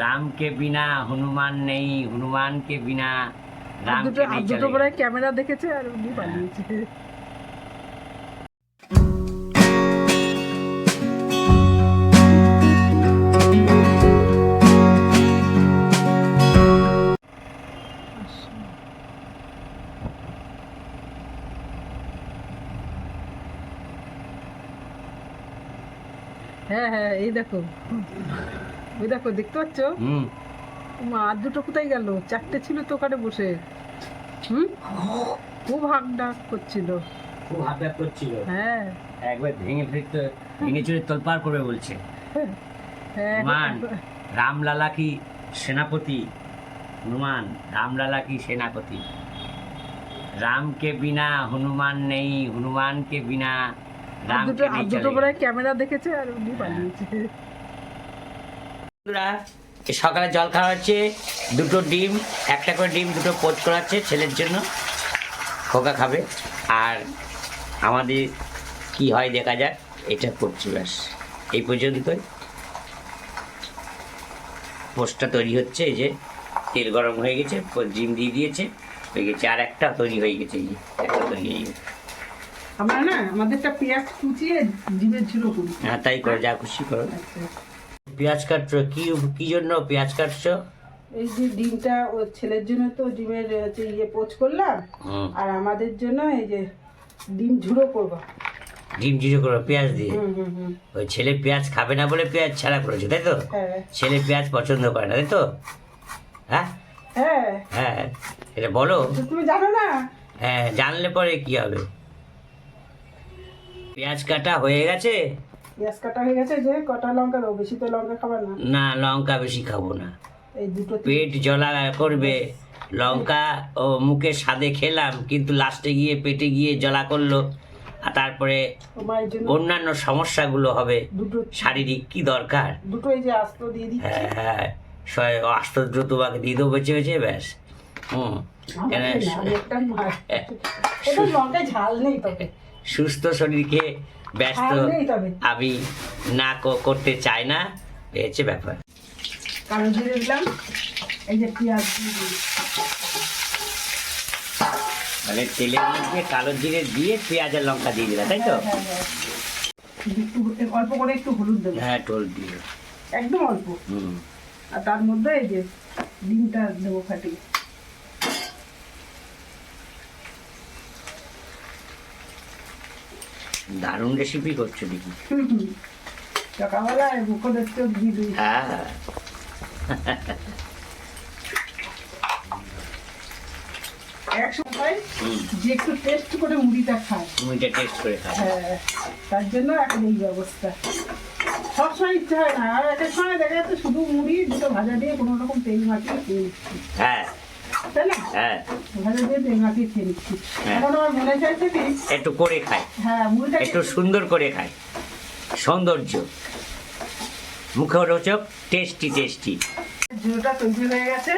রাম কে বিনা হনুমান নেই হনুমান কে বিনা রাম দুটো দুটো করে ক্যামেরা দেখেছে আর উনি হ্যাঁ। পালিয়েছে। হ্যাঁ হ্যাঁ এই দেখো। ওই দেখো দেখতে পাচ্ছ? হুম। মা আর দুটো কোথায় গেল? চারটে ছিল তো ওখানে বসে। হুম? খুব হাঁক ডাক করছিল। খুব হাঁক ডাক করছিল। হ্যাঁ। একবার ভেঙে ফেলতে ভেঙে চুরে তোলপাড় করবে বলছে। হ্যাঁ, হ্যাঁ রামলালা কি সেনাপতি? হনুমান রামলালা কি সেনাপতি? রামকে বিনা হনুমান নেই হনুমানকে বিনা রামকে দুটো ক্যামেরা দেখেছে আর উনি পালিয়েছে। হ্যাঁ। সকালে জল খাওয়া হচ্ছে দুটো ডিম একটা করে ডিম দুটো পোচ করাচ্ছে ছেলের জন্য। খোকা খাবে। আর আমাদের কি হয় দেখা যাক এটা করছি ব্যাস। এই পর্যন্তই। পোস্টটা তৈরি হচ্ছে এই যে তেল গরম হয়ে গেছে ডিম দিয়ে দিয়েছে। হয়ে গেছে আর একটা তৈরি হয়ে গেছে এই যে একটা তৈরি হয়ে গেছে। আমরা না আমাদেরটা পেঁয়াজ কুচিয়ে ডিমের ঝুড়ো করি হ্যাঁ তাই করো যা খুশি করো। আচ্ছা। পেঁয়াজ কাটছো? কি কি জন্য পেঁয়াজ কাটছো? এই যে ডিমটা ও ছেলের জন্য তো ডিমের হচ্ছে ইয়ে পোচ করলাম। আর আমাদের জন্য এই যে ডিম ঝুড়ো করব। ডিম জিরো করো পেঁয়াজ দিয়ে? ওই ছেলে পেঁয়াজ খাবে না বলে পেঁয়াজ ছাড়া করেছে তাই তো? হ্যাঁ। ছেলে পেঁয়াজ পছন্দ করে না তাই তো? হ্যাঁ? হ্যাঁ। হ্যাঁ এটা বলো। তুমি জানো না? হ্যাঁ জানলে পরে কি হবে? পেঁয়াজ কাটা হয়ে গেছে? পেঁয়াজ কাটা হয়ে গেছে যে কটা লঙ্কা দেবো? বেশি তো লঙ্কা না। না লঙ্কা বেশি খাব না। এই দুটো পেট জ্বলা করবে। লঙ্কা ও মুখে স্বাদে খেলাম কিন্তু লাস্টে গিয়ে পেটে গিয়ে জ্বলা করল। আর তারপরে অন্যান্য সমস্যাগুলো হবে। শারীরিক কি দরকার? দুটো এই যে আস্ত দিয়ে দিচ্ছি। হ্যাঁ হ্যাঁ। আশ্চর্য তোমাকে দিয়ে দেবো বেঁচে বেঁচে ব্যাস। হুম সুস্থ শরীরকে ব্যস্ত আমি না করতে চাই না এই ব্যাপার। দিলাম এই যে পেঁয়াজ। মানে তেলের মধ্যে কালো জিরে দিয়ে পেঁয়াজ আর লঙ্কা দিয়ে দিলা তাই তো? হ্যাঁ, হ্যাঁ। একটু অল্প করে একটু হলুদ দেবো। হ্যাঁ টোল দিয়ে। একদম অল্প। আর তার মধ্যে এই যে ডিমটা দেবো ফাটিয়ে দারুণ রেসিপি করছ দেখি। সকালবেলায় মুখো দেখতে হ্যাঁ। এক সময় যে একটু টেস্ট করে মুড়িটা খায়। টেস্ট করে হ্যাঁ তার জন্য এখন এই ব্যবস্থা। সবসময় ইচ্ছে হয় না। আর সময় দেখা যাচ্ছে শুধু মুড়ি দুটো ভাজা দিয়ে কোনো রকম তেল মাখিয়ে হ্যাঁ। হ্যাঁ। খেয়ে হ্যাঁ। একটু করে খাই। হ্যাঁ একটু সুন্দর করে খাই। সৌন্দর্য। মুখে রোচক টেস্টি টেস্টি ঝোলটা তৈরি হয়ে গেছে।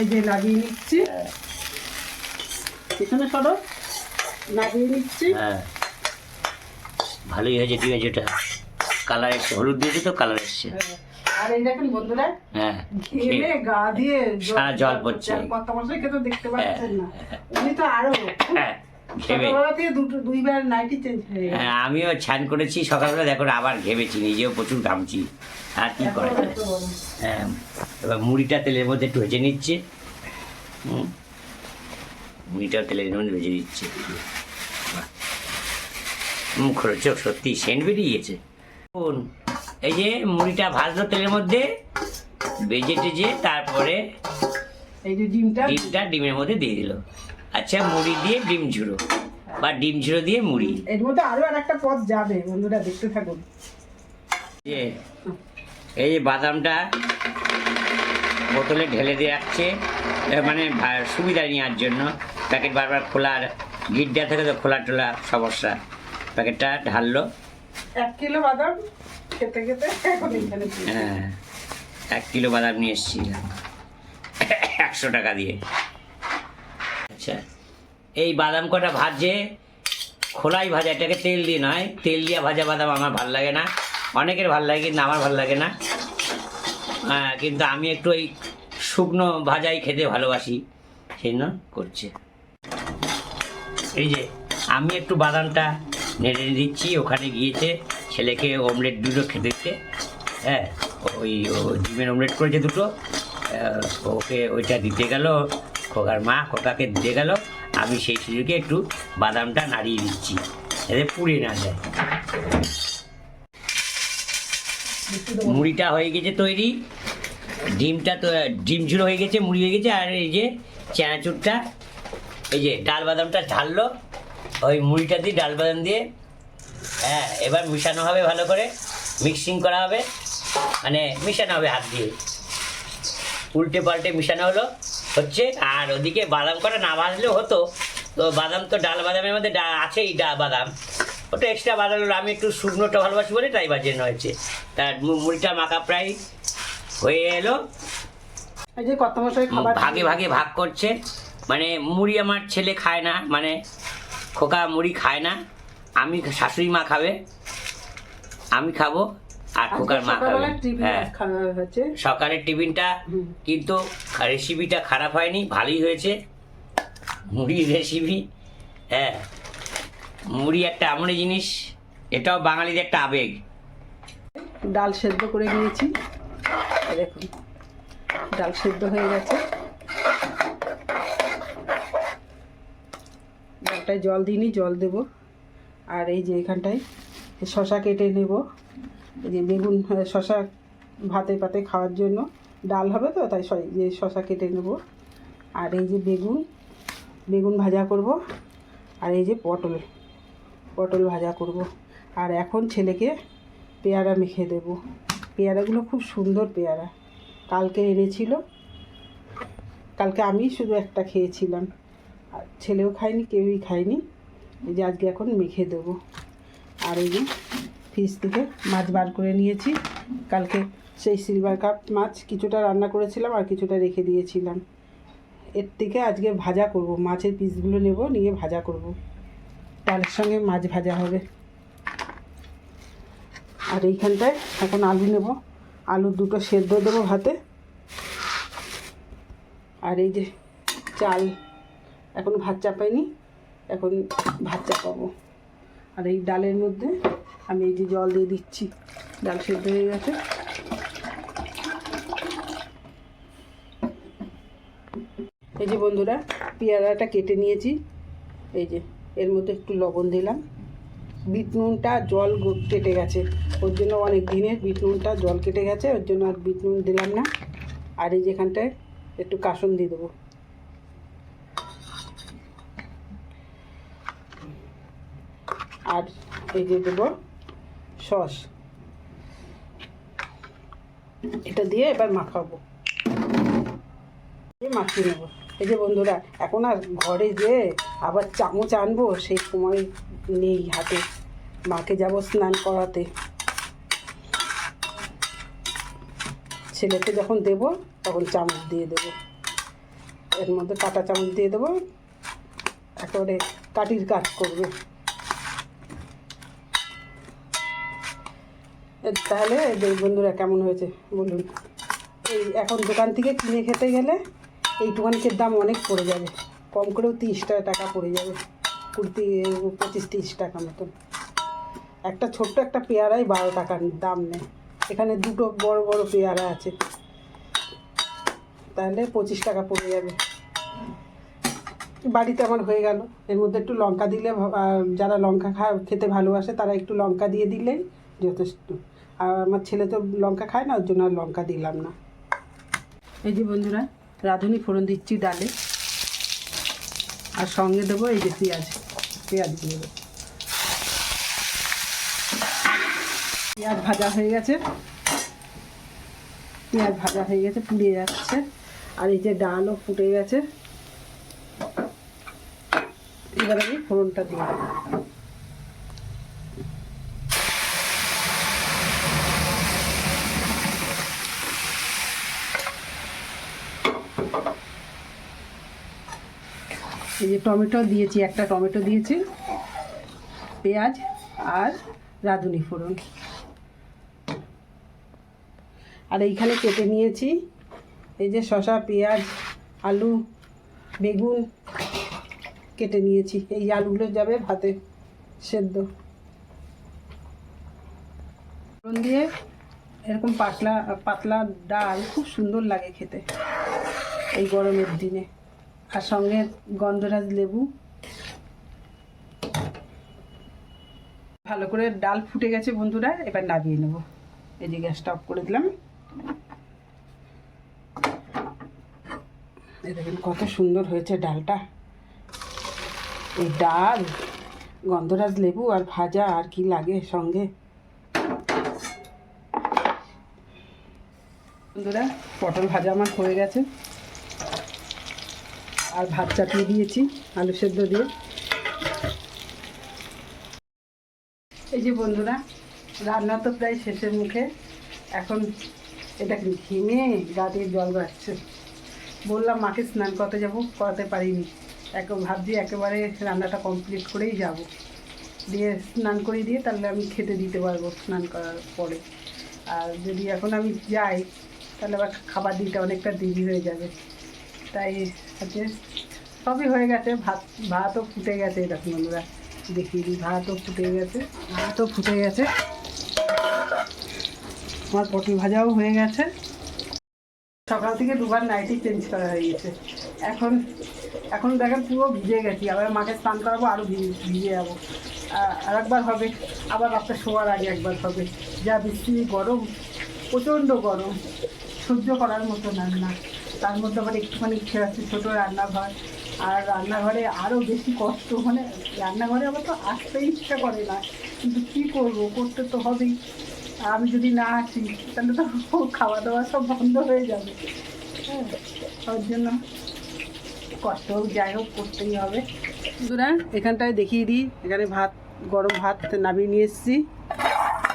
এই যে লাগিয়ে নিচ্ছি। পেছনে সরো। লাগিয়ে নিচ্ছি। ভালোই হয়েছে ওটা কালার এসছে। হলুদ দিয়েছি তো কালার এসছে। আর এই দেখেন বন্ধুরা হ্যাঁ ঘেমে গা দিয়ে জল পড়ছে। কত দেখতে পাচ্ছেন না। উনি তো আরও হ্যাঁ হয়ে হ্যাঁ, আমিও ছান করেছি সকালবেলা দেখো আবার ঘেমেছি নিজেও প্রচুর ঘামছি। আর কি করা যায়? হ্যাঁ এবার মুড়িটা তেলের মধ্যে একটু ভেজে নিচ্ছে। হুম মুড়িটা তেলের মধ্যে ভেজে নিচ্ছে। মুখ চোখ সত্যি সেন্ট বেরিয়ে গেছে দেখুন, এই যে মুড়িটা ভাজলো তেলের মধ্যে ভেজে টেজে তারপরে এই যে ডিমটা? ডিমটা ডিমের মধ্যে দিয়ে দিল। আচ্ছা মুড়ি দিয়ে ডিম ঝুড়ো বা ডিম ঝুড়ো দিয়ে মুড়ি। এর মধ্যে আরও আর একটা পথ যাবে বন্ধুরা দেখতে থাকুন। যে এই যে বাদামটা বোতলে ঢেলে দিয়ে রাখছে মানে সুবিধা নেওয়ার জন্য। প্যাকেট বারবার খোলার গিট দেওয়া থাকে তো খোলা টোলা সমস্যা। প্যাকেটটা ঢাললো। এক কিলো বাদাম খেতে খেতে হ্যাঁ এক কিলো বাদাম নিয়ে এসেছিলাম একশো টাকা দিয়ে। আচ্ছা এই বাদাম কটা ভাজে? খোলাই ভাজা এটাকে তেল দিয়ে নয় তেল দিয়ে ভাজা বাদাম আমার ভালো লাগে না। অনেকের ভালো লাগে কিন্তু আমার ভালো লাগে না। আহ, কিন্তু আমি একটু ওই শুকনো ভাজাই খেতে ভালোবাসি সেই জন্য করছে। এই যে আমি একটু বাদামটা নেড়ে দিচ্ছি ওখানে গিয়েছে। ছেলেকে অমলেট দুটো খেতে দিতে হ্যাঁ ওই ডিমের অমলেট করেছে দুটো ওকে ওইটা দিতে গেল, খোকার মা খোকাকে দিতে গেল, আমি সেই সুযোগে একটু বাদামটা নাড়িয়ে দিচ্ছি, যাতে পুড়ে না যায়। মুড়িটা হয়ে গেছে তৈরি, ডিমটা তো, ডিম ঝুড়ো হয়ে গেছে, মুড়ি হয়ে গেছে, আর এই যে চানাচুরটা, এই যে ডাল বাদামটা ঢাললো, ওই মুড়িটা দিয়ে ডাল বাদাম দিয়ে হ্যাঁ এবার মিশানো হবে ভালো করে। মিক্সিং করা হবে। মানে মিশানো হবে হাত দিয়ে। উল্টে পাল্টে মিশানো হলো। হচ্ছে আর ওদিকে বাদাম করা না ভাজলেও হতো। তো বাদাম তো ডাল বাদামের মধ্যে ডা- আছেই ডা বাদাম। ওটা এক্সট্রা বাদাম হলো। আমি একটু শুকনোটা ভালোবাসি বলে তাই বাজানো হয়েছে। তার মুড়িটা মাখা প্রায় হয়ে এলো। ভাগে ভাগে ভাগ করছে। মানে মুড়ি আমার ছেলে খায় না। মানে খোকা মুড়ি খায় না। আমি শাশুড়ি মা খাবে আমি খাব আর খোকার মা খাবে। হ্যাঁ। সকালের টিফিনটা কিন্তু রেসিপিটা খারাপ হয়নি ভালোই হয়েছে। মুড়ির রেসিপি হ্যাঁ। মুড়ি একটা এমনই জিনিস এটাও বাঙালিদের একটা আবেগ। ডাল সেদ্ধ করে নিয়েছি। দেখুন ডাল সেদ্ধ হয়ে গেছে। ডালটায় জল দিইনি জল দেব। আর এই যে এখানটায় শশা কেটে নেব। এই যে বেগুন শশা ভাতে পাতে খাওয়ার জন্য। ডাল হবে তো, তাই যে শশা কেটে নেব। আর এই যে বেগুন বেগুন ভাজা করব। আর এই যে পটল পটল ভাজা করব। আর এখন ছেলেকে পেয়ারা মেখে দেব। পেয়ারাগুলো খুব সুন্দর পেয়ারা। কালকে এনেছিল। কালকে আমি শুধু একটা খেয়েছিলাম। আর ছেলেও খায়নি, কেউই খায়নি। এই যে আজকে এখন মেখে দেব। আর এই যে ফ্রিজ থেকে মাছ বার করে নিয়েছি। কালকে সেই সিলভার কাপ মাছ কিছুটা রান্না করেছিলাম আর কিছুটা রেখে দিয়েছিলাম। এর থেকে আজকে ভাজা করব। মাছের পিসগুলো নেব, নিয়ে ভাজা করব। ডালের সঙ্গে মাছ ভাজা হবে। আর এইখানটায় এখন আলু নেব। আলু দুটো সেদ্ধ দেবো ভাতে। আর এই যে চাল এখন ভাত চাপাইনি। এখন ভাত চাপাবো আর এই ডালের মধ্যে আমি এই যে জল দিয়ে দিচ্ছি, ডাল সেদ্ধ হয়ে গেছে। এই যে বন্ধুরা, পেয়ারাটা কেটে নিয়েছি। এই যে, এর মধ্যে একটু লবণ দিলাম। বিট নুনটা জল কেটে গেছে। ওর জন্য অনেক দিনের বিট নুনটা জল কেটে গেছে, ওর জন্য আর বিট নুন দিলাম না। আর এই যেখানটায় একটু কাসন দিয়ে দেবো। আর এই যে দেবো সস। এটা দিয়ে এবার মাখাবো। মাখিয়ে নেব। এই যে বন্ধুরা, এখন আর ঘরে যে আবার চামচ আনব, সেই সময় নেই হাতে। মাকে যাব স্নান করাতে। ছেলেকে যখন দেব, তখন চামচ দিয়ে দেব। এর মধ্যে কাটা চামচ দিয়ে দেবো। একেবারে কাটির কাজ করবে। তাহলে বন্ধুরা কেমন হয়েছে বলুন। এই এখন দোকান থেকে কিনে খেতে গেলে এইটুখানিকের দাম অনেক পড়ে যাবে। কম করেও তিরিশ টাকা পড়ে যাবে। কুড়ি পঁচিশ তিরিশ টাকা মতন। একটা ছোট্ট একটা পেয়ারাই বারো টাকার দাম নেয়। এখানে দুটো বড় বড় পেয়ারা আছে। তাহলে পঁচিশ টাকা পড়ে যাবে। বাড়িতে আমার হয়ে গেল। এর মধ্যে একটু লঙ্কা দিলে যারা লঙ্কা খা, খেতে ভালোবাসে তারা একটু লঙ্কা দিয়ে দিলেই যথেষ্ট। আর আমার ছেলে তো লঙ্কা খায় না, ওর জন্য আর লঙ্কা দিলাম না। এই যে বন্ধুরা, রাঁধুনি ফোড়ন দিচ্ছি ডালে। আর সঙ্গে দেবো এই যে পেঁয়াজ পেঁয়াজ দিয়ে দেবো। পেঁয়াজ ভাজা হয়ে গেছে। পেঁয়াজ ভাজা হয়ে গেছে পুড়ে যাচ্ছে। আর এই যে ডালও ফুটে গেছে। এবার আমি ফোড়নটা দিয়ে দেবো। এই যে টমেটো দিয়েছি, একটা টমেটো দিয়েছি, পেঁয়াজ আর রাঁধুনি ফোড়ন। আর এইখানে কেটে নিয়েছি, এই যে শসা, পেঁয়াজ, আলু, বেগুন কেটে নিয়েছি। এই আলুগুলো যাবে ভাতে সেদ্ধ। ফোড়ন দিয়ে এরকম পাতলা পাতলা ডাল খুব সুন্দর লাগে খেতে, এই গরমের দিনে। আর সঙ্গে গন্ধরাজ লেবু। ভালো করে ডাল ফুটে গেছে বন্ধুরা, এবার নামিয়ে নেব। এই যে গ্যাসটা অফ করে দিলাম। দেখেন কত সুন্দর হয়েছে ডালটা। এই ডাল, গন্ধরাজ লেবু আর ভাজা আর কি লাগে সঙ্গে। বন্ধুরা, পটল ভাজা আমার হয়ে গেছে। আর ভাত চাপিয়ে দিয়েছি, আলু সেদ্ধ দিয়ে। এই যে বন্ধুরা, রান্না তো প্রায় শেষের মুখে। এখন এটা ঘিমে গা দিয়ে জল বাড়ছে। বললাম, মাকে স্নান করতে যাব, করাতে পারিনি। এক ভাবছি একেবারে রান্নাটা কমপ্লিট করেই যাব। দিয়ে স্নান করে দিয়ে তাহলে আমি খেতে দিতে পারব স্নান করার পরে। আর যদি এখন আমি যাই, তাহলে আবার খাবার দিতে অনেকটা দেরি হয়ে যাবে। তাই হচ্ছে সবই হয়ে গেছে, ভাত, ভাতও ফুটে গেছে এরকম বন্ধুরা, দেখিয়ে দিই, ভাতও ফুটে গেছে, ভাতও ফুটে গেছে। আমার পটল ভাজাও হয়ে গেছে। সকাল থেকে দুবার নাইটি চেঞ্জ করা হয়ে গেছে। এখন এখন দেখেন পুরো ভিজে গেছি। আবার মাকে স্নান করাবো আরও ভিজে ভিজে যাব। আর একবার হবে, আবার রাত্রে শোয়ার আগে একবার হবে। যা বৃষ্টি, গরম, প্রচণ্ড গরম। সহ্য করার মতো রান্না তার মধ্যে আবার একটুখানি ইচ্ছে আছে ছোটো রান্নাঘর। আর রান্নাঘরে আরও বেশি কষ্ট মানে রান্নাঘরে আমার তো আসতে ইচ্ছা করে না। কিন্তু কী করব? করতে তো হবেই। আমি যদি না আসি, তাহলে তো খাওয়া দাওয়া সব বন্ধ হয়ে যাবে। হ্যাঁ তার জন্য কষ্ট হোক, যাই হোক, করতেই হবে। বন্ধুরা, এখানটায় দেখিয়ে দিই। এখানে ভাত, গরম ভাত নামিয়ে নিয়ে এসেছি।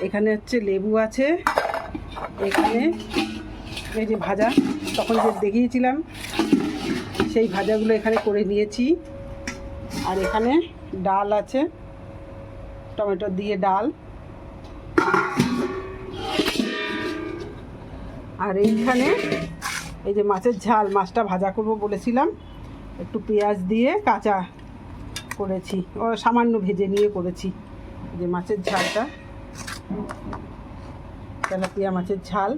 এখানে হচ্ছে লেবু আছে। এখানে এই যে ভাজা, তখন যে দেখিয়েছিলাম, সেই ভাজাগুলো এখানে করে নিয়েছি। আর এখানে ডাল আছে, টমেটো দিয়ে ডাল। আর এইখানে এই যে মাছের ঝাল, মাছটা ভাজা করব বলেছিলাম। একটু পেঁয়াজ দিয়ে কাঁচা করেছি, ও সামান্য ভেজে নিয়ে করেছি। যে মাছের ঝালটা, তেলাপিয়া মাছের ঝাল।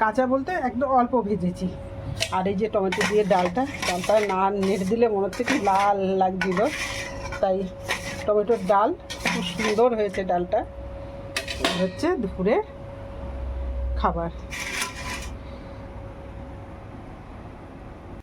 কাঁচা বলতে একদম অল্প ভেজেছি। আর এই যে টমেটো দিয়ে ডালটা ডালটা না নেড়ে দিলে মনে হচ্ছে কি লাল লাগছিল। তাই টমেটোর ডাল খুব সুন্দর হয়েছে ডালটা। হচ্ছে দুপুরের খাবার।